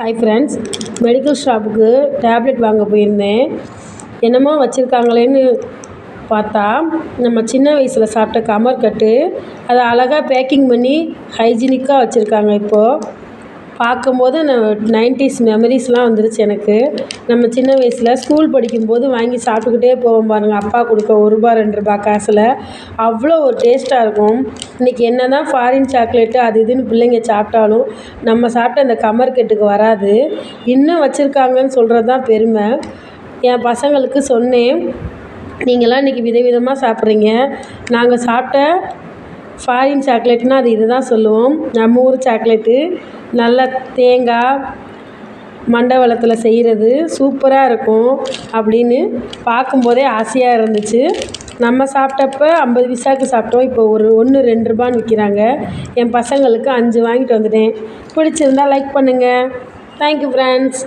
Hi friends medical ஷாப்புக்கு tablet வாங்க போயிருந்தேன். என்னமோ வச்சுருக்காங்களேன்னு பார்த்தா நம்ம சின்ன வயசில் சாப்பிட்ட கமர்கட்டு அதை அழகாக பேக்கிங் பண்ணி ஹைஜீனிக்காக வச்சுருக்காங்க இப்போது பார்க்கும்போது அந்த நைன்டிஸ் மெமரிஸ்லாம் வந்துருச்சு எனக்கு. நம்ம சின்ன வயசில் ஸ்கூல் படிக்கும்போது வாங்கி சாப்பிட்டுக்கிட்டே போவோம் பாருங்கள் அப்பா கொடுக்க ஒரு ரூபா ரெண்டு ரூபா காசில். அவ்வளோ ஒரு டேஸ்ட்டாக இருக்கும். இன்றைக்கி என்ன தான் ஃபாரின் சாக்லேட்டு அது இதுன்னு பிள்ளைங்க சாப்பிட்டாலும் நம்ம சாப்பிட்ட அந்த கமர்கட்டுக்கு வராது. இன்னும் வச்சுருக்காங்கன்னு சொல்கிறது தான் பெருமை. என் பசங்களுக்கு சொன்னேன் நீங்களாம் இன்றைக்கி விதவிதமாக சாப்பிட்றீங்க. நாங்கள் சாப்பிட்ட ஃபாரின் சாக்லேட்னால் அது இது தான் சொல்லுவோம். நம்ம ஊர் சாக்லேட்டு நல்ல தேங்காய் மண்டவளத்தில் செய்கிறது சூப்பராக இருக்கும் அப்படின்னு பார்க்கும்போதே ஆசையாக இருந்துச்சு. நம்ம சாப்பிட்டப்ப ஐம்பது பைசாவுக்கு சாப்பிட்டோம். இப்போ ஒரு ஒன்று ரெண்டு ரூபான்னு விற்கிறாங்க என் பசங்களுக்கு அஞ்சு வாங்கிட்டு வந்துட்டேன். பிடிச்சிருந்தா லைக் பண்ணுங்கள் தேங்க்யூ ஃப்ரெண்ட்ஸ்